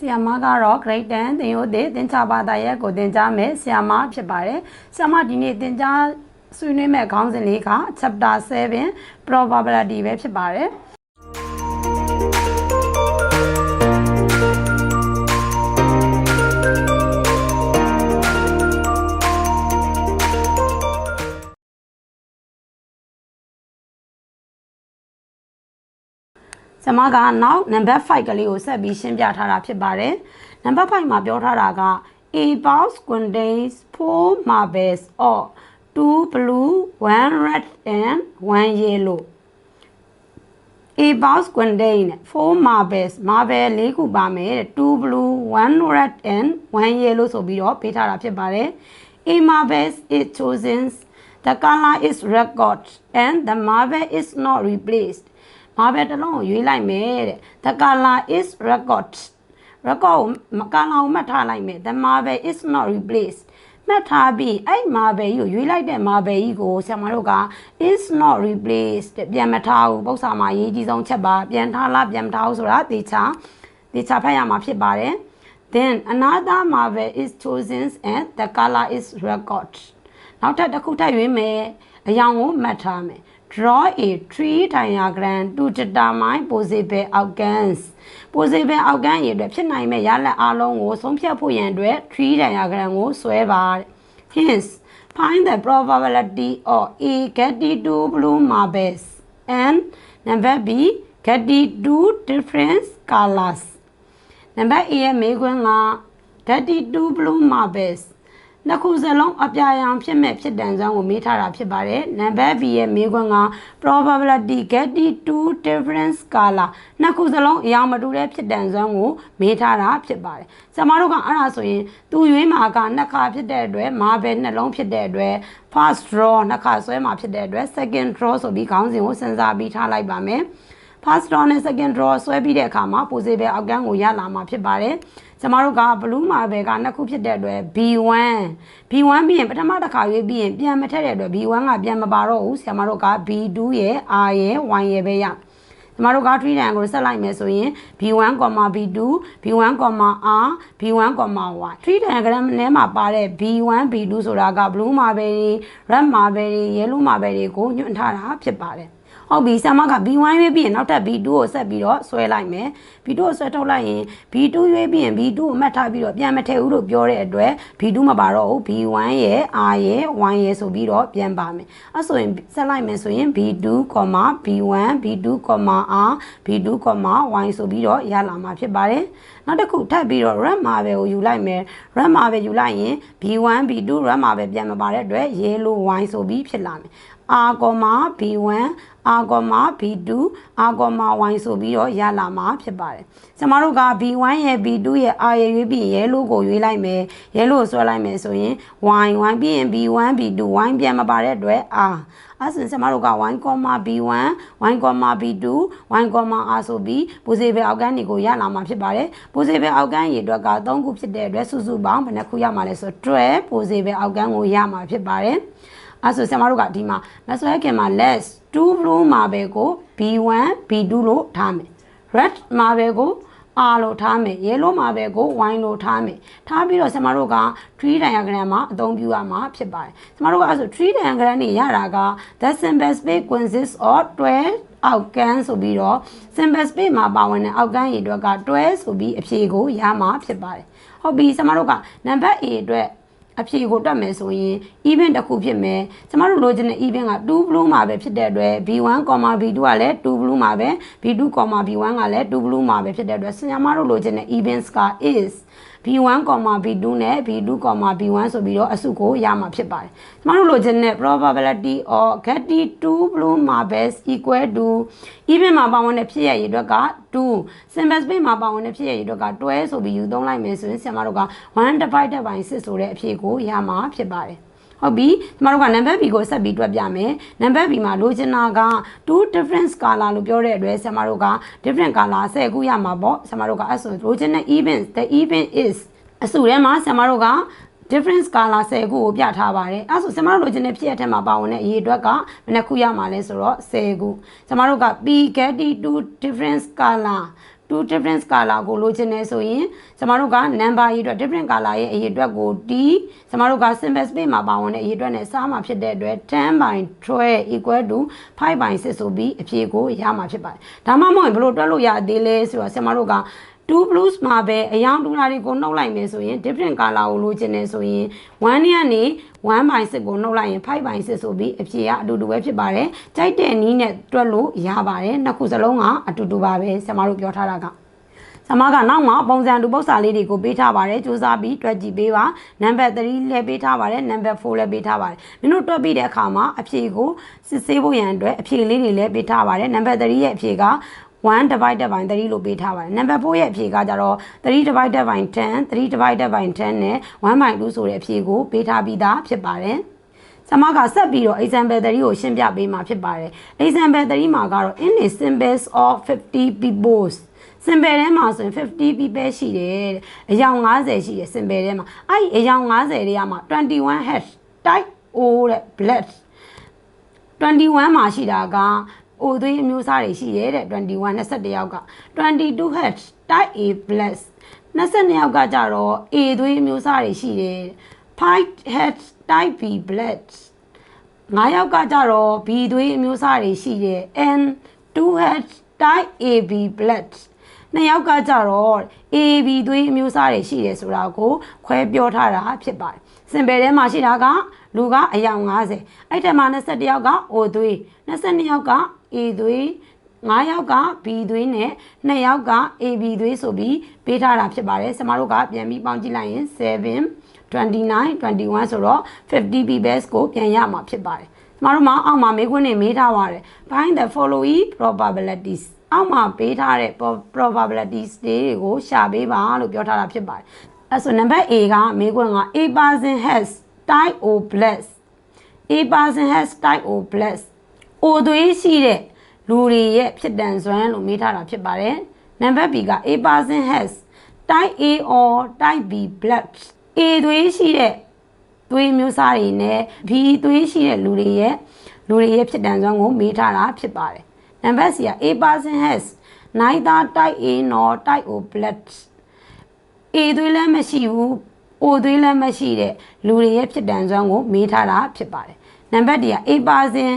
ဆီယာမကတော့ grade 10သင်ရိုးသင်သင်ချပါတာရဲ့ကိုသင်ကြားမယ်ဆီယာမဖြစ်ပါတယ်ဆီယာမဒီနေ့သင်ကြားဆွေးနွေးမဲ့ခေါင်းစဉ်လေးက chapter 7 probability ပဲဖြစ်ပါတယ် ကျွန်မကနောက် number 5ကလေးကိုဆက်ပြီးရှင်းပြထားတာဖြစ်ပါတယ်။ number 5မှာပြောထားတာက a box contains four marbles or two blue, one red and one yellow. a box contain four marbles marble ၄ခုပါမယ်တဲ့2 blue, one red and one yellow ဆိုပြီးတော့ပေးထားတာဖြစ်ပါတယ်။ a marbles is chosen the color is record and the marble is not replaced မာဘယ်တစ်လုံးကိုရွေးလိုက်မယ်တဲ့ the color is record record ကိုကာလာကိုမှတ်ထားလိုက်မယ် the marble is not replaced မှတ်ထားပြီးအဲ့ marble ကြီးကိုရွေးလိုက်တဲ့ marble ကြီးကိုဆရာမတို့က is not replaced တဲ့ပြန်မထားဘူးပု္ပ္ပာမှာအရေးကြီးဆုံးချက်ပါပြန်ထားလားပြန်မထားဘူးဆိုတာသေချာသေချာဖတ်ရမှာဖြစ်ပါတယ် then another marble is chosen and the color is record နောက်ထပ်တစ်ခုထပ်ရွေးမယ်အရောင်ကိုမှတ်ထားမယ် draw a tree diagram to determine possible outcomes possible outcome ရတဲ့ဖြစ်နိုင်မဲ့ရလဒ်အလုံးကိုဆုံးဖြတ်ဖို့ရန်အတွက် tree diagram ကိုဆွဲပါတဲ့ hence find the probability of a getting two blue marbles and number b getting two different colors number a ရဲ့မေးခွန်းက getting two blue marbles နှစ်ခုစလုံးအပြာရောင်ဖြစ်မဲ့ဖြစ်တန်စွမ်းကိုမေးထားတာဖြစ်ပါတယ်။ Number B ရဲ့မေးခွန်းက probability getting two different color နှစ်ခုစလုံးအရောင်မတူတဲ့ဖြစ်တန်စွမ်းကိုမေးထားတာဖြစ်ပါတယ်။ကျမတို့ကအဲ့ဒါဆိုရင်သူရွေးမှာကနှစ်ခါဖြစ်တဲ့အတွက် marble နှလုံးဖြစ်တဲ့အတွက် first draw နှစ်ခါဆွဲမှာဖြစ်တဲ့အတွက် second draw ဆိုပြီးခေါင်းစဉ်ကိုစဉ်းစားပြီးထားလိုက်ပါမယ်။ first draw နဲ့ second draw ဆွဲပြီးတဲ့အခါမှာ possible outcome ကိုရလာမှာဖြစ်ပါတယ်။ ကျမတို့က blue marble ကနှစ်ခုဖြစ်တဲ့အတွက် B1 B1 ပြီးရင်ပထမတစ်ခါရွေးပြီးရင်ပြန်မထက်တဲ့အတွက် B1 ကပြန်မပါတော့ဘူးဆရာမတို့က B2 ရဲ့ R ရဲ့ Y ရဲ့ပဲရကျမတို့က tree diagram ကိုဆက်လိုက်မယ်ဆိုရင် B1, B2, B1, R, B1, Y tree diagram ထဲမှာပါတဲ့ B1, B2 ဆိုတာက blue marble တွေ red marble တွေ yellow marble တွေကိုညွှန်ထားတာဖြစ်ပါတယ် ဟုတ်ပြီဆာမက B1 ရွေးပြီးရင်နောက်ထပ် B2 ကိုဆက်ပြီးတော့ဆွဲလိုက်မယ် B2 ကိုဆွဲထုတ်လိုက်ရင် B2 ရွေးပြီးရင် B2 ကိုမှတ်ထားပြီးတော့ပြန်မထည့်ဘူးလို့ပြောတဲ့အတွက် B2 မပါတော့ဘူး B1 ရဲ့ R ရဲ့ Y ရဲ့ဆိုပြီးတော့ပြန်ပါမယ်အဲဆိုရင်ဆက်လိုက်မယ်ဆိုရင် B2, B1, B2, R, B2, Y ဆိုပြီးတော့ရလာမှာဖြစ်ပါတယ်နောက်တစ်ခုထပ်ပြီးတော့ red marble ကိုယူလိုက်မယ် red marble ယူလိုက်ရင် B1 B2 red marble ပြန်မပါတဲ့အတွက် yellow Y ဆိုပြီးဖြစ်လာမယ် R, B1 R, B2 R, Y ဆိုပြီးတော့ရလာမှာဖြစ်ပါတယ်။ကျမတို့က B1 ရဲ့ B2 ရဲ့ R ရဲ့ရွေးပြီး yellow ကိုရွေးလိုက်မယ်။ yellow ကိုဆွဲလိုက်မယ်ဆိုရင် Y Y ပြီးရင် B1 B2 Y ပြန်မပါတဲ့အတွက် R အဲ့ဆိုရင်ကျမတို့က y, b1 y, b2 y, r ဆိုပြီး possible outcome တွေကိုရလာမှာဖြစ်ပါတယ်။ possible outcome ရေအတွက်က3ခုဖြစ်တဲ့အတွက်စုစုပေါင်းဘယ်နှခုရမှာလဲဆိုတော့12 possible outcome ကိုရမှာဖြစ်ပါတယ်။ အဲဆိုဆရာမတို့ကဒီမှာမဆွဲခင်မှာ less 2 blue marble ကို b1 b2 လို့ထားမယ် red marble ကို R လို့ထားမယ် yellow marble ကို Y လို့ထားမယ်ထားပြီးတော့ဆရာမတို့က tree diagram မှာအသုံးပြုရမှာဖြစ်ပါတယ်ဆရာမတို့ကအဲဆို tree diagram နေရတာက the simple space consists of 12အောက်ကန်းဆိုပြီးတော့ simple space မှာပါဝင်တဲ့အောက်ကန်းရေအတွက်က12ဆိုပြီးအဖြေကိုရမှာဖြစ်ပါတယ်ဟုတ်ပြီဆရာမတို့က number A အတွက် အဖြေကိုတွက်မယ်ဆိုရင် even တစ်ခုဖြစ်မယ်ကျမတို့လိုချင်တဲ့ even က2 blue မှာပဲဖြစ်တဲ့အတွက် b1, b2 ကလည်း2 blue မှာပဲ b2, b1 ကလည်း2 blue မှာပဲဖြစ်တဲ့အတွက်ဆရာမတို့လိုချင်တဲ့ evens က is b1, b2 နဲ့ b2, b1 ဆိုပြီးတော့အစုကိုရမှာဖြစ်ပါတယ်။ကျမတို့လိုချင်တဲ့ probability of getting two blue marbles equal to even မှာပါဝင်တဲ့ဖြစ်ရရည်အတွက်က2 simple space မှာပါဝင်တဲ့ဖြစ်ရရည်အတွက်က12ဆိုပြီးယူသုံးလိုက်မယ်ဆိုရင်ဆရာမတို့က1 divided by 6ဆိုတဲ့အဖြေကိုရမှာဖြစ်ပါတယ်။ ဟုတ်ပြီကျမတို့က number b ကိုဆက်ပြီးတွက်ပြမယ် number b မှာလိုချင်တာက2 different color လို့ပြောတဲ့အတွက်ဆရာမတို့က different color 10ခုရမှာပေါ့ဆရာမတို့ကအဲ့ဆိုလိုချင်တဲ့ even the even is အစုထဲမှာဆရာမတို့က different color 10ခုကိုပြထားပါတယ်အဲဆိုဆရာမတို့လိုချင်တဲ့ဖြစ်ရတဲ့မှာပါဝင်တဲ့အရေးအတွက်ကဘယ်နှခုရမှာလဲဆိုတော့10ခုဆရာမတို့က p get two different color p two different color ကိုလိုချင်နေဆိုရင်ကျမတို့က number ရေးအတွက် different color ရဲ့အရေးအတွက်ကို d ကျမတို့က symbol space မှာပါဝင်တဲ့အရေးအတွက်နဲ့စားမှာဖြစ်တဲ့အတွက်10 by 12 equal to 5 by 6ဆိုပြီးအဖြေကိုရမှာဖြစ်ပါတယ်ဒါမှမဟုတ်ရင်ဘယ်လိုတွက်လို့ရသေးလဲဆိုတော့ကျမတို့က 2 blues မှာပဲအယောင်တူတာတွေကိုနှုတ်လိုက်မယ်ဆိုရင် different color ကိုလိုချင်နေဆိုရင်1နဲ့ကနေ1 by 6ကိုနှုတ်လိုက်ရင်5 by 6ဆိုပြီးအဖြေကအတူတူပဲဖြစ်ပါတယ်ကြိုက်တဲ့နည်းနဲ့တွက်လို့ရပါတယ်နှစ်ခုစလုံးကအတူတူပါပဲဆရာမတို့ပြောထားတာကဆမကနောက်မှာပုံစံတူပု္ပ္ပစာလေးတွေကိုပေးထားပါတယ်စူးစမ်းပြီးတွက်ကြည့်ပေးပါနံပါတ်3လည်းပေးထားပါတယ်နံပါတ်4လည်းပေးထားပါတယ်မင်းတို့တွက်ပြီးတဲ့အခါမှာအဖြေကိုစစ်ဆေးဖို့ရန်အတွက်အဖြေလေးတွေလည်းပေးထားပါတယ်နံပါတ်3ရဲ့အဖြေက 1 divided by 3လို့ပေးထားပါတယ်နံပါတ်4ရဲ့အဖြေကကြတော့3 divided by 10 3 divided by 10နဲ့1 by 2ဆိုတဲ့အဖြေကိုပေးထားပြီးသားဖြစ်ပါတယ်ဆမကဆက်ပြီးတော့ example 3ကိုရှင်းပြပေးမှာဖြစ်ပါတယ် example 3မှာကတော့ in a symbols of 50 peoples စင်ပယ်ထဲမှာဆိုရင်50 people ရှိတယ်တဲ့အယောင်90ရှိတယ်စင်ပယ်ထဲမှာအဲ့ဒီအယောင်90တွေကမှ21 hash type o တဲ့ blood 21မှာရှိတာက အိုသွေးအမျိုးအစားတွေရှိတယ်တဲ့21 21ယောက်က22 hash type a plus 22ယောက်ကကြတော့ a သွေးအမျိုးအစားတွေရှိတယ်5 hash type b blood 9ယောက်ကကြတော့ b သွေးအမျိုးအစားတွေရှိတယ် n 2 hash type ab blood နှစ်ယောက်ကကြတော့ AB သွေးအမျိုးအစားတွေရှိတယ်ဆိုတာကိုခွဲပြောထားတာဖြစ်ပါတယ်။စင်ပယ်ထဲမှာရှိတာကလူကအယောင်90အဲ့ထဲမှာ21ယောက်က O သွေး22ယောက်က A သွေး9ယောက်က B သွေးနဲ့2ယောက်က AB သွေးဆိုပြီးပေးထားတာဖြစ်ပါတယ်။ကျမတို့ကပြန်ပြီးပေါင်းကြည့်လိုက်ရင်7 29 21ဆိုတော့50 pbs ကိုပြန်ရမှာဖြစ်ပါတယ်။ကျမတို့မှအောက်မှာမေးခွန်းတွေမေးထားပါတယ်။ Find the following probabilities အောက်မှာပေးထားတဲ့ probabilities တွေကိုရှာပေးပါလို့ပြောထားတာဖြစ်ပါတယ်။အဲဆိုနံပါတ် A ကမေးခွန်းက A person has type O plus A person has type O plus O သွေးရှိတဲ့လူတွေရဲ့ဖြစ်တန်စွမ်းလို့မေးထားတာဖြစ်ပါတယ်။နံပါတ် B က A person has type A or type B blood A သွေးရှိတဲ့သွေးမျိုးစားတွေနဲ့ B သွေးရှိတဲ့လူတွေရဲ့လူတွေရဲ့ဖြစ်တန်စွမ်းကိုမေးထားတာဖြစ်ပါတယ်။ Number C က A person has neither type A nor type O blood A သွေးလည်းမရှိဘူး O သွေးလည်းမရှိတဲ့လူတွေရဲ့ဖြစ်တန်စွမ်းကိုမေးထားတာဖြစ်ပါတယ်။ Number D က A person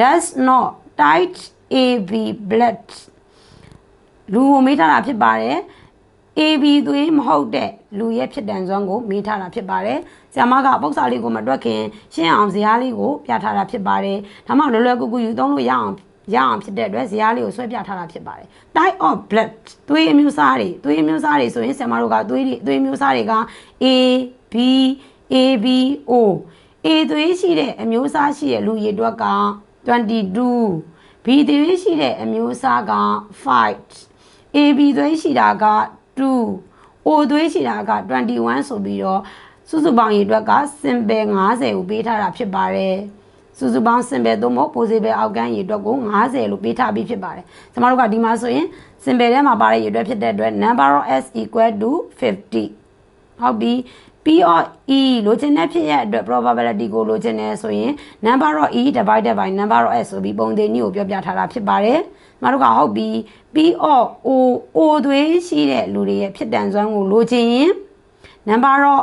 does not type AB blood လူကိုမေးထားတာဖြစ်ပါတယ် AB သွေးမဟုတ်တဲ့လူရဲ့ဖြစ်တန်စွမ်းကိုမေးထားတာဖြစ်ပါတယ်။ဆရာမကပု္ပ္ပစာလေးကိုမတွက်ခင်ရှင်းအောင်ဇာတ်လေးကိုပြထားတာဖြစ်ပါတယ်။ဒါမှလွယ်လွယ်ကူကူယူသုံးလို့ရအောင်ရအောင်ဖြစ်တဲ့အတွက်ဇာတ်လေးကိုဆွဲပြထားတာဖြစ်ပါတယ်။ Type of blood သွေးအမျိုးအစားတွေသွေးအမျိုးအစားတွေဆိုရင်ဆရာမတို့ကသွေးတွေသွေးအမျိုးအစားတွေက A B AB O A သွေးရှိတဲ့အမျိုးအစားရှိတဲ့လူရည်အတွက်က 22 B သွေးရှိတဲ့အမျိုးအစားက5 AB သွေးရှိတာက2 O သွေးရှိတာက21ဆိုပြီးတော့စုစုပေါင်းရေအတွက်က simple 50ကိုပေးထားတာဖြစ်ပါတယ်စုစုပေါင်း simple သို့မဟုတ် possible အောက်ကန်းရေအတွက်ကို50လို့ပေးထားပြီးဖြစ်ပါတယ်ကျမတို့ကဒီမှာဆိုရင် simple ထဲမှာပါတဲ့ရေအတွက်ဖြစ်တဲ့အတွက် number of s equal to 50ဟုတ်ပြီ P of E လိုချင်တဲ့ဖြစ်ရအတွက် probability ကိုလိုချင်တယ်ဆိုရင် number of E divided by number of S ဆိုပြီးပုံသေးနည်းကိုပြောပြထားတာဖြစ်ပါတယ်။ကျမတို့ကဟုတ်ပြီ P of O O သွေးရှိတဲ့လူတွေရဲ့ဖြစ်တန်စွမ်းကိုလိုချင်ရင် number of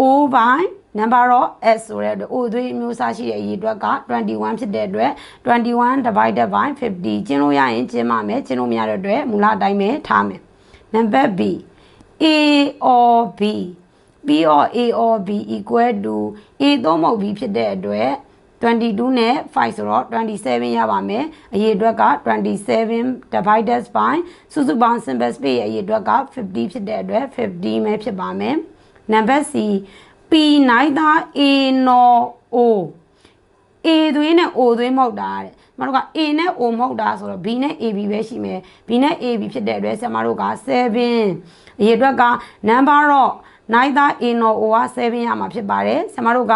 O by number of S ဆိုတဲ့အတွက် O သွေးအမျိုးအစားရှိတဲ့အရေအတွက်က21ဖြစ်တဲ့အတွက်21 divided by 50ကျင်းလို့ရရင်ကျင်းပါမယ်ကျင်းလို့မရတဲ့အတွက်မူလအတိုင်းပဲထားမယ်။ Number B A or B B or A or B equal to A သုံးမဟုတ် B ဖြစ်တဲ့အတွက်22နဲ့5ဆိုတော့27ရပါမယ်အရေအတွက်က27 divided by စုစုပေါင်း simple space ရဲ့အရေအတွက်က50ဖြစ်တဲ့အတွက်50ပဲဖြစ်ပါမယ် number C P neither A nor O A သွေးနဲ့ O သွေးမဟုတ်တာတဲ့မတို့က A နဲ့ O မဟုတ်တာဆိုတော့ B နဲ့ AB ပဲရှိမယ် B နဲ့ AB ဖြစ်တဲ့အတွက်ဆရာမတို့က7အရေအတွက်က number of neither A nor O က7ရမှာဖြစ်ပါတယ်ဆရာမတို့က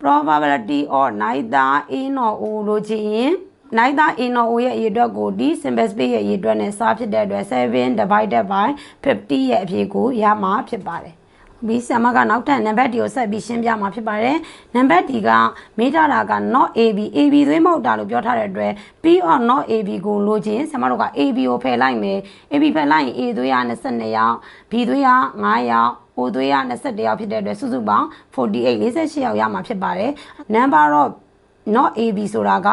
probability of neither A nor O လို့ချင်ရင် neither A nor O ရဲ့အရေအတွက်ကိုဒီ simple space ရဲ့အရေအတွက်နဲ့စားဖြစ်တဲ့အတွက်7 divided by 50ရဲ့အဖြေကိုရမှာဖြစ်ပါတယ်။ ပြီးဆရာမကနောက်ထပ်နံပါတ်ဒီကိုဆက်ပြီးရှင်းပြမှာဖြစ်ပါတယ်။နံပါတ်ဒီကမေးထားတာက not AB AB သွေးမဟုတ်တာလို့ပြောထားတဲ့အတွက် P or not AB ကိုလိုချင်ဆရာမတို့က AB ကိုဖယ်လိုက်မယ်။ AB ဖယ်လိုက်ရင် A သွေးက22ယောက် B သွေးက9ယောက် O သွေးက21ယောက်ဖြစ်တဲ့အတွက်စုစုပေါင်း48 48ယောက်ရမှာဖြစ်ပါတယ်။ number of not AB ဆိုတာက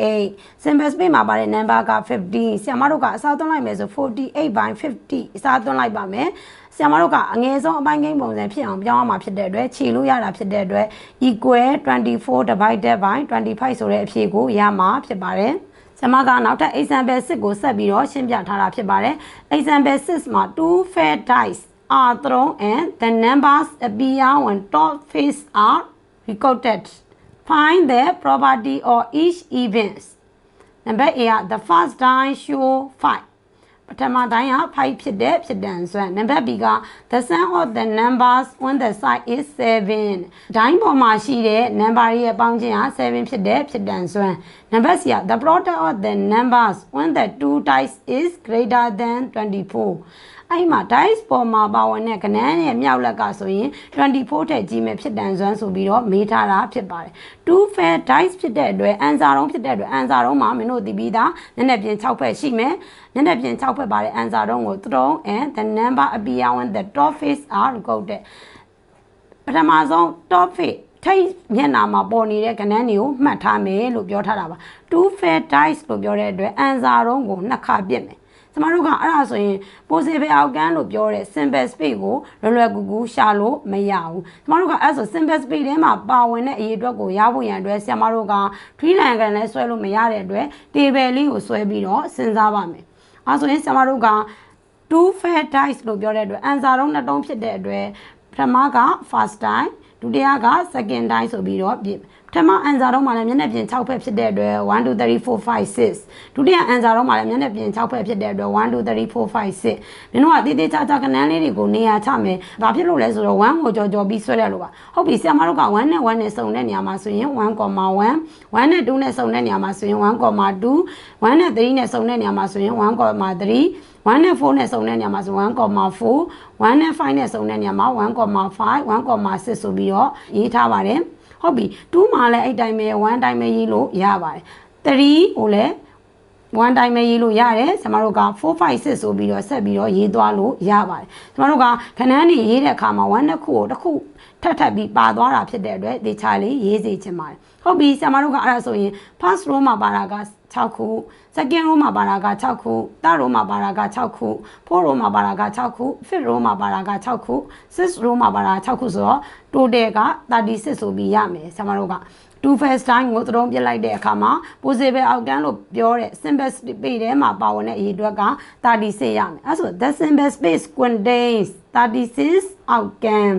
48 simple space မှာပါတဲ့ number က50ဆရာမတို့ကအစားသွင်းလိုက်မယ်ဆို48 by 50အစားသွင်းလိုက်ပါမယ် ဆရာမတို့ကအငယ်ဆုံးအပိုင်းကိန်းပုံစံဖြစ်အောင်ပြောင်းရမှာဖြစ်တဲ့အတွက်ခြေလို့ရတာဖြစ်တဲ့အတွက် equal 24 divided by 25ဆိုတဲ့အဖြေကိုရမှာဖြစ်ပါတယ်ဆရာမကနောက်ထပ် example 6ကိုဆက်ပြီးတော့ရှင်းပြထားတာဖြစ်ပါတယ် example 6မှာ2 fair dice are thrown and the numbers appear when top face are recorded find the property of each event number A က the first die show 5 ပထမတိုင်းက5ဖြစ်တဲ့ဖြစ်တန်စွမ်းနံပါတ် B က the sum of the numbers on the side is 7ဒိုင်းပေါ်မှာရှိတဲ့ number ရဲ့ပေါင်းခြင်းက7ဖြစ်တဲ့ဖြစ်တန်စွမ်းနံပါတ် C က the product of the numbers when the two dice is greater than 24 အဲ့မှာ dice ပေါ်မှာပါဝင်တဲ့ကဏ္ဍရဲ့မြောက်လက်ကဆိုရင်24ထက်ကြီးမဲ့ဖြစ်တန်စွမ်းဆိုပြီးတော့မေးထားတာဖြစ်ပါတယ်2 fair dice ဖြစ်တဲ့အတွက်အန်စာတုံးဖြစ်တဲ့အတွက်အန်စာတုံးမှာမင်းတို့သိပြီးသားနည်းနည်းပြင်6ဖက်ရှိမယ်နည်းနည်းပြင်6ဖက်ပါတဲ့အန်စာတုံးကို throw and the number appear when the top face are recorded ပထမဆုံး top face ထိတ်မျက်နာမှာပေါ်နေတဲ့ကဏ္ဍတွေကိုမှတ်ထားမယ်လို့ပြောထားတာပါ2 fair dice လို့ပြောတဲ့အတွက်အန်စာတုံးကိုနှစ်ခါပြစ်မယ် ကျမတို့ကအဲ့ဒါဆိုရင် possible outcome လို့ပြောတဲ့ simple space ကိုလွယ်လွယ်ကူကူရှာလို့မရဘူးကျမတို့ကအဲ့ဆို simple space ထဲမှာပါဝင်တဲ့အရေးအတွက်ကိုရဖို့ရန်အတွက်ဆရာမတို့က tree line ကန်လည်းဆွဲလို့မရတဲ့အတွက် table လေးကိုဆွဲပြီးတော့စဉ်းစားပါမယ်အဲ့ဆိုရင်ဆရာမတို့က2 fair dice လို့ပြောတဲ့အတွက် answer တော့နှစ်တုံးဖြစ်တဲ့အတွက်ပထမက first time ဒုတိယက second time ဆိုပြီးတော့ ပြင်ပထမ answer တော့မှလည်းမျက်နှာပြင်6ဖက်ဖြစ်တဲ့အတွက်1 2 3 4 5 6ဒုတိယ answer တော့မှလည်းမျက်နှာပြင်6ဖက်ဖြစ်တဲ့အတွက်1 2 3 4 5 6မင်းတို့ကတည်တည်ချာချာကနန်းလေးတွေကိုနေရာချမယ်ဘာဖြစ်လို့လဲဆိုတော့1ကိုကြော်ကြော်ပြီးဆွဲရလို့ပါဟုတ်ပြီဆရာမတို့က1နဲ့1နဲ့စုံတဲ့နေရာမှာဆိုရင်1.1 1နဲ့2နဲ့စုံတဲ့နေရာမှာဆိုရင်1.2 1နဲ့3နဲ့စုံတဲ့နေရာမှာဆိုရင်1.3 1နဲ့4နဲ့စုံတဲ့နေရာမှာဆို1.4 1နဲ့5နဲ့စုံတဲ့နေရာမှာ1.5 1.6ဆိုပြီးတော့ရေးထားပါတယ် ဟုတ်ပြီ2မှာလည်းအဲ့တိုင်းပဲ1တိုင်းပဲရေးလို့ရပါတယ်3ကိုလည်း 1တိုင်းပဲရေးလို့ရတယ်ကျမတို့က4 5 6ဆိုပြီးတော့ဆက်ပြီးတော့ရေးသွားလို့ရပါတယ်ကျမတို့ကခဏန်းနေရေးတဲ့အခါမှာ1နှစ်ခုကိုတစ်ခုထပ်ထပ်ပြီးပါသွားတာဖြစ်တဲ့အတွက်ဒီချာလေးရေးစေချင်ပါတယ်ဟုတ်ပြီဆရာမတို့ကအဲ့ဒါဆိုရင် first row မှာပါတာက6ခု second row မှာပါတာက6ခု third row မှာပါတာက6ခု fourth row မှာပါတာက6ခု fifth row မှာပါတာက6ခု sixth row မှာပါတာ6ခုဆိုတော့ total က36ဆိုပြီးရမယ်ဆရာမတို့က 2 first time ကိုသတုံးပြလိုက်တဲ့အခါမှာ possible outcome လို့ပြောတဲ့ simple space ထဲမှာပါဝင်တဲ့အရေးအတွက်က36ရမယ်အဲဆို the simple space contains 36 outcome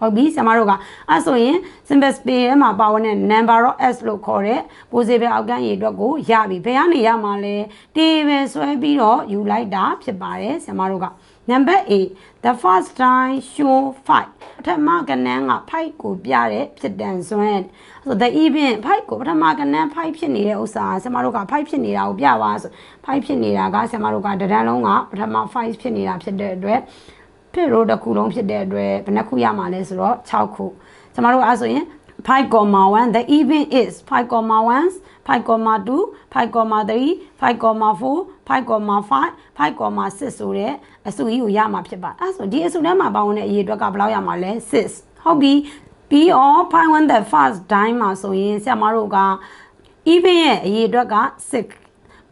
ဟုတ်ပြီဆရာမတို့ကအဲဆိုရင် simple space ထဲမှာပါဝင်တဲ့ number of s လို့ခေါ်တဲ့ possible outcome ရေအတွက်ကိုရပြီဘယ်ကနေရမှာလဲ table ဆွဲပြီးတော့ယူလိုက်တာဖြစ်ပါတယ်ဆရာမတို့က number A the first time show 5ပထမကဏ္ဍက5ကိုပြတဲ့ဖြစ်တန်စွမ်းဆို the even 5ကိုပထမကဏ္ဍ5ဖြစ်နေတဲ့ဥစ္စာဆရာမတို့က5ဖြစ်နေတာကိုပြပါဆို5ဖြစ်နေတာကဆရာမတို့ကတဒန်းလုံးကပထမ5ဖြစ်နေတာဖြစ်တဲ့အတွက်ဖြစ်ရိုးတစ်ခုလုံးဖြစ်တဲ့အတွက်ဘယ်နှခုရမှာလဲဆိုတော့6ခုကျွန်တော်တို့အဲ့ဆိုရင်5.1 the even is 5.1 5.2 5.3 5.4 5.5 5.6ဆိုတဲ့အစုကြီးကိုရမှာဖြစ်ပါအဲ့ဆိုဒီအစုထဲမှာပါဝင်တဲ့အရေးအတွက်ကဘယ်လောက်ရမှာလဲ6ဟုတ်ပြီပြီးတော့ find one the first dime မှာဆိုရင်ဆရာမတို့က even ရဲ့အရေးအတွက်က6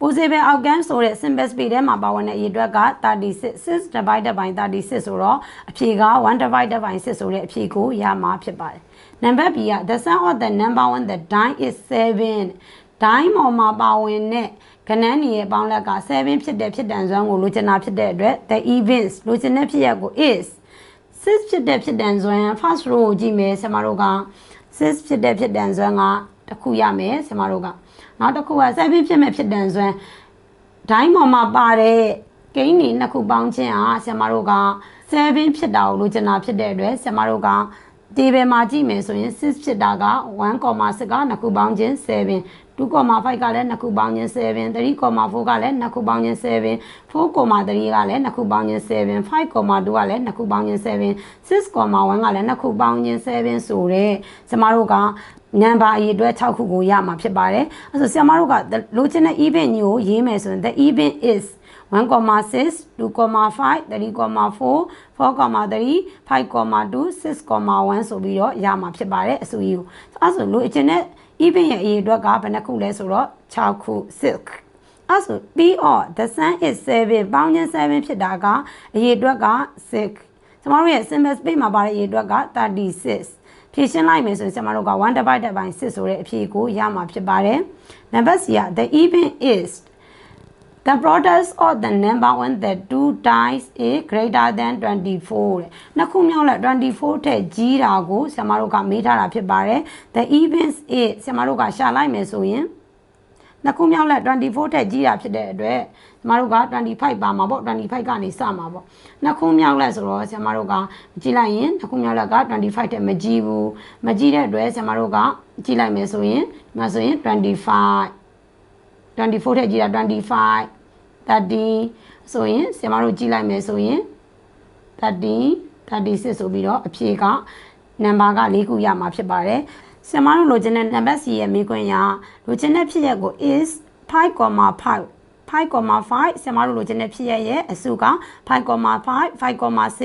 possible outcome ဆိုတဲ့ simple space ထဲမှာပါဝင်တဲ့အရေအတွက်က36 6 divided by 36ဆိုတော့အဖြေက1 divided by 6ဆိုတဲ့အဖြေကိုရမှာဖြစ်ပါတယ်။ number B က the sum of the number one the die is 7 die ပေါ်မှာပါဝင်တဲ့ ကဏ္ဍနေရဲ့ပေါင်းလက်က7ဖြစ်တဲ့ဖြစ်တန်စွမ်းကိုလိုချင်တာဖြစ်တဲ့အတွက် the events လိုချင်တဲ့ဖြစ်ရပ်ကို is 6ဖြစ်တဲ့ဖြစ်တန်စွမ်း first row ကိုကြည့်မယ်ဆရာမတို့က6ဖြစ်တဲ့ဖြစ်တန်စွမ်းကတစ်ခုရမယ်ဆရာမတို့ကနောက်တစ်ခုက7ဖြစ်မဲ့ဖြစ်တန်စွမ်းဒိုင်းပေါ်မှာပါတဲ့ကိန်းနေနှစ်ခုပေါင်းခြင်းဟာဆရာမတို့က7ဖြစ်တာကိုလိုချင်တာဖြစ်တဲ့အတွက်ဆရာမတို့ကဒီဘယ်မှာကြည့်မယ်ဆိုရင်6ဖြစ်တာက1.6ကနှစ်ခုပေါင်းခြင်း7 2.5ကလည်း2ခုပေါင်းခြင်း7 3.4ကလည်း2ခုပေါင်းခြင်း7 4.3ကလည်း2ခုပေါင်းခြင်း7 5.2ကလည်း2ခုပေါင်းခြင်း7 6.1ကလည်း2ခုပေါင်းခြင်း7ဆိုတော့ကျမတို့ကနံပါတ်အရေးအတွက်6ခုကိုရမှာဖြစ်ပါတယ်အဲဆိုဆရာမတို့ကလိုချင်တဲ့ even ကြီးကိုရေးမယ်ဆိုရင် the even is 1.6 2.5 3.4 4.3 5.2 6.1ဆိုပြီးတော့ရမှာဖြစ်ပါတယ်အစုကြီးကိုအဲဆိုလိုချင်တဲ့ even ရဲ့အရေးအတွက်ကဘယ်နှခုလဲဆိုတော့6ခု6အဲဆို P or the sun is 7ပေါင်းခြင်း7ဖြစ်တာကအရေးအတွက်က6ကျမတို့ရဲ့ symbol space မှာပါတဲ့အရေးအတွက်က36ဖြည့်ရှင်းလိုက်မယ်ဆိုရင်ကျမတို့က1 divided by 6ဆိုတဲ့အဖြေကိုရမှာဖြစ်ပါတယ်နံပါတ် C က the even is the product of the number when the two times is greater than 24တဲ့နှစ်ခုမြောက်လက်24ထက်ကြီးတာကိုဆရာမတို့ကမေးထားတာဖြစ်ပါတယ် the evens is ဆရာမတို့ကရှာလိုက်မယ်ဆိုရင်နှစ်ခုမြောက်လက်24ထက်ကြီးတာဖြစ်တဲ့အတွက်ကျမတို့က25ပါမှာပေါ့25ကနေစမှာပေါ့နှစ်ခုမြောက်လက်ဆိုတော့ဆရာမတို့ကကြည့်လိုက်ရင်နှစ်ခုမြောက်လက်က25ထက်မကြီးဘူးမကြီးတဲ့အတွက်ဆရာမတို့ကကြည့်လိုက်မယ်ဆိုရင်ဒီမှာဆိုရင်25 24ထက်ကြီးတာ25 30ဆိုရင်ဆရာမတို့ကြည့်လိုက်မယ်ဆိုရင်30 36ဆိုပြီးတော့အဖြေကနံပါတ်က၄ခုရမှာဖြစ်ပါတယ်ဆရာမတို့လိုချင်တဲ့နံပါတ်စီရဲ့မိခွင့်ရလိုချင်တဲ့ဖြစ်ရက်ကို is 5.5 5.5ဆရာမတို့လိုချင်တဲ့ဖြစ်ရက်ရဲ့အစုက5.5 5.6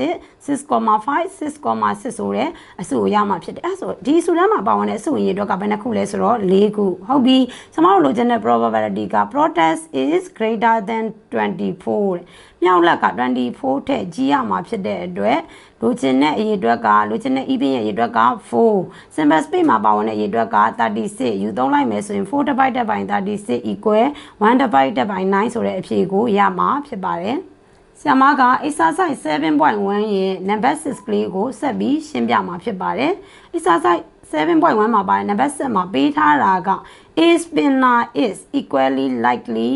6.5 6.6ဆိုတဲ့အစုကိုရမှာဖြစ်တယ်အဲဆိုဒီအစုတန်းမှာပါဝင်တဲ့အစုရေအတွက်ကဘယ်နှခုလဲဆိုတော့၄ခုဟုတ်ပြီဆရာမတို့လိုချင်တဲ့ probability က protest is greater than 24 မြောက်လက်က24ထက်ကြီးရမှာဖြစ်တဲ့အတွက်လိုချင်တဲ့အရေအတွက်ကလိုချင်တဲ့ even ရဲ့အရေအတွက်က4 simple space မှာပါဝင်တဲ့အရေအတွက်က36ယူသုံးလိုက်မယ်ဆိုရင်4 divided by 36 equal 1 divided by 9ဆိုတဲ့အဖြေကိုရမှာဖြစ်ပါတယ်ဆရာမက exercise 7.1ရဲ့ number 6ကလေးကိုဆက်ပြီးရှင်းပြမှာဖြစ်ပါတယ် exercise 7.1မှာပါတယ် number 7မှာပေးထားတာက a spinner is equally likely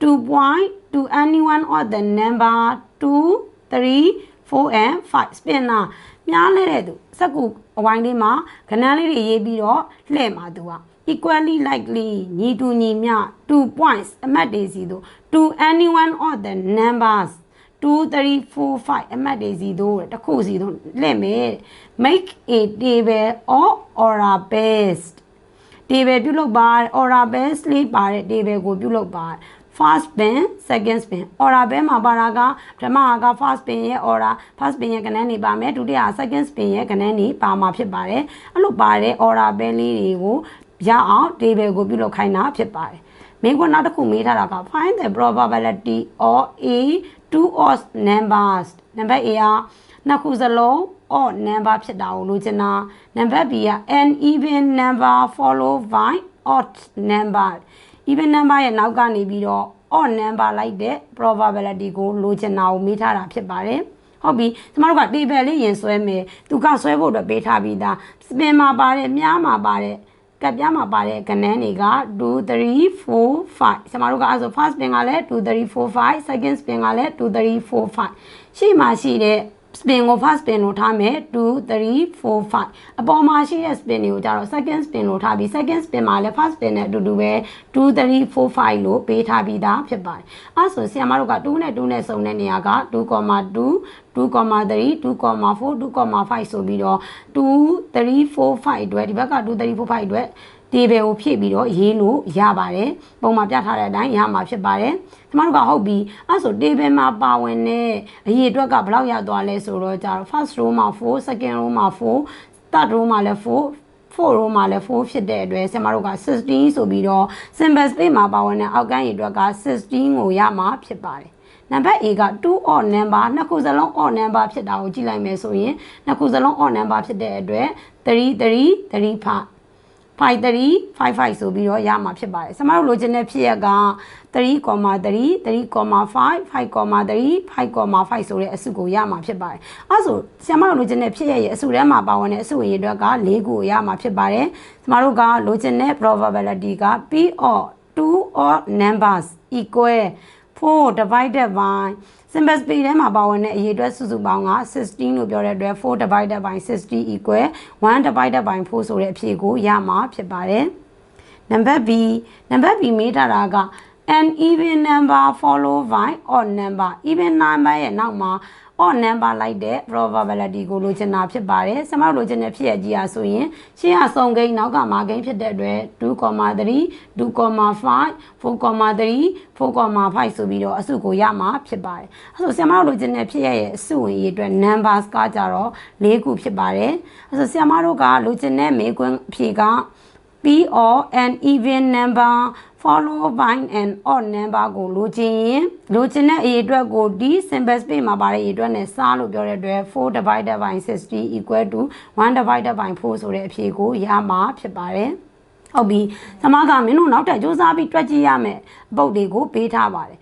to point to anyone of the number 2 3 4 and 5 spinner မြားလဲတဲ့သူစက္ကူအဝိုင်းလေးမှာခဏလေးတွေရေးပြီးတော့လှည့်မှာသူက equally likely ညီတူညီမျှ2 points အမှတ်တွေစီတို့ to anyone of the numbers 2 3 4 5အမှတ်တွေစီတို့တခုစီတို့လက်မယ် make a table or aura based table ပြုလုပ်ပါ aura based လေးပါတဲ့ table ကိုပြုလုပ်ပါ first spin second spin aura ဘဲမှာပါတာကပထမက first spin ရဲ့ aura first spin ရဲ့ကဏ္ဍနေပါမယ်ဒုတိယ second spin ရဲ့ကဏ္ဍနေပါမှာဖြစ်ပါတယ်အဲ့လိုပါတဲ့ aura ဘဲလေးတွေကိုရအောင် table ကိုပြုလုပ်ခိုင်းတာဖြစ်ပါတယ်မင်းကနောက်တစ်ခုမေးထားတာက find the probability of a two odd numbers number A ကနှစ်ခုစလုံး odd number ဖြစ်တာကိုလိုချင်တာ number B က an even number followed by odd number even number ရဲ့နောက်ကနေပြီးတော့ odd number လိုက်တဲ့ probability ကိုလိုချင်တာကိုမေးထားတာဖြစ်ပါတယ်ဟုတ်ပြီကျမတို့က table လေးရင်ဆွဲမယ်သူကဆွဲဖို့အတွက်ပေးထားပြီးသား spin မှာပါတယ်မြားမှာပါတယ်ကပ်ပြားမှာပါတဲ့ကဏ္ဍတွေက2 3 4 5ကျွန်တော်တို့ကအဲဆို first spin ကလည်း2 3 4 5 second spin ကလည်း2 3 4 5ရှေ့မှာရှိတဲ့ spin ကို first spin လို့ထားမယ်2 3 4 5အပေါ်မှာရှိတဲ့ spin တွေကိုကြတော့ second spin လို့ထားပြီး second spin မှာလည်း first spin နဲ့အတူတူပဲ2 3 4 5လို့ပေးထားပြီးသားဖြစ်ပါတယ်အဲဆိုဆရာမတို့က2နဲ့2နဲ့စုံတဲ့နေရာက2.2 2.3 2.4 2.5ဆိုပြီးတော့2 3 4 5အတွက်ဒီဘက်က2 3 4 5အတွက် table ကိုဖြည့်ပြီးတော့ရေးလို့ရပါတယ်ပုံမှာပြထားတဲ့အတိုင်းရမှာဖြစ်ပါတယ်ကျမတို့ကဟုတ်ပြီအဲဆို table မှာပါဝင်တဲ့အရေးအတွက်ကဘယ်လောက်ရသွားလဲဆိုတော့ကြာ first row မှာ4 second row မှာ4 third row မှာလည်း4 4 row မှာလည်း4ဖြစ်တဲ့အတွက်ဆင်မတို့က16ဆိုပြီးတော့ symbol space မှာပါဝင်တဲ့အောက်ကန်းရေအတွက်က16ကိုရမှာဖြစ်ပါတယ်နံပါတ် A က2 odd number နှစ်ခုစလုံး odd number ဖြစ်တာကိုကြည့်လိုက်မယ်ဆိုရင်နှစ်ခုစလုံး odd number ဖြစ်တဲ့အတွက်3 3 3ဖ 5355ဆိုပြီးတော့ရမှာဖြစ်ပါတယ်။ဆမတို့လိုချင်တဲ့ဖြစ်ရက်က3.3 3.5 5.3 5.5ဆိုတဲ့အစုကိုရမှာဖြစ်ပါတယ်။အဲဆိုဆမတို့လိုချင်တဲ့ဖြစ်ရရဲ့အစုထဲမှာပါဝင်တဲ့အစုရေအတွက်က၄ခုကိုရမှာဖြစ်ပါတယ်။ဆမတို့ကလိုချင်တဲ့ probability က P or 2 or numbers equal 4 divided by symbol space ထဲမှာပါဝင်တဲ့အရေးအတွက်စုစုပေါင်းက16လို့ပြောတဲ့အတွက်4 divided by 60 equal 1 divided by 4ဆိုတဲ့အဖြေကိုရမှာဖြစ်ပါတယ်နံပါတ် B နံပါတ် B မေးထားတာက an even number followed by odd number even number ရဲ့နောက်မှာ odd number လိုက်တဲ့ probability ကိုလိုချင်တာဖြစ်ပါတယ်။ဆမတို့လိုချင်တဲ့ဖြစ်ရကြီးอ่ะဆိုရင်ရှင်းရဆုံးကိန်းနောက်ကမှာကိန်းဖြစ်တဲ့အတွက်2.3 2.5 4.3 4.5ဆိုပြီးတော့အစုကိုရမှာဖြစ်ပါတယ်။အဲဆိုဆမတို့လိုချင်တဲ့ဖြစ်ရရဲ့အစုဝင်ရေးအတွက် numbers ကကြတော့၄ခုဖြစ်ပါတယ်။အဲဆိုဆမတို့ကလိုချင်တဲ့မေးခွန်းအဖြေက P or an even number followed by an odd number ကိုလိုချင်ရင်လိုချင်တဲ့အရေအတွက်ကိုဒီ simple space မှာပါတဲ့အရေအတွက်နဲ့စားလို့ပြောတဲ့အတွက်4 divided by 60 equal to 1 divided by 4ဆိုတဲ့အဖြေကိုရမှာဖြစ်ပါတယ်ဟုတ်ပြီသမားကမင်းတို့နောက်ထပ်စူးစမ်းပြီးတွက်ကြည့်ရမယ်အပုတ်တွေကိုပေးထားပါတယ်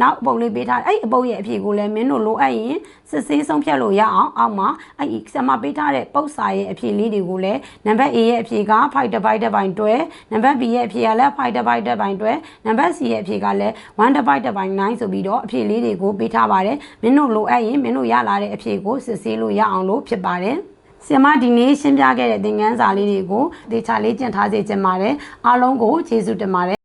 နောက်အပုတ်လေးပေးထားတယ်အဲ့ဒီအပုတ်ရဲ့အဖြေကိုလည်းမင်းတို့လိုအပ်ရင်စစ်ဆေးဆုံးဖြတ်လို့ရအောင်အောက်မှာအဲ့ဒီဆမပေးထားတဲ့ပုတ်စာရဲ့အဖြေလေးတွေကိုလည်းနံပါတ် A ရဲ့အဖြေက5 divided by 12နံပါတ် B ရဲ့အဖြေကလည်း5 divided by 12နံပါတ် C ရဲ့အဖြေကလည်း1 divided by 9ဆိုပြီးတော့အဖြေလေးတွေကိုပေးထားပါတယ်မင်းတို့လိုအပ်ရင်မင်းတို့ရလာတဲ့အဖြေကိုစစ်ဆေးလို့ရအောင်လို့ဖြစ်ပါတယ်ဆင်မဒီနေ့ရှင်းပြခဲ့တဲ့သင်ခန်းစာလေးတွေကိုဒေချာလေးကျင့်ထားစေချင်ပါတယ်အားလုံးကိုကျေးဇူးတင်ပါတယ်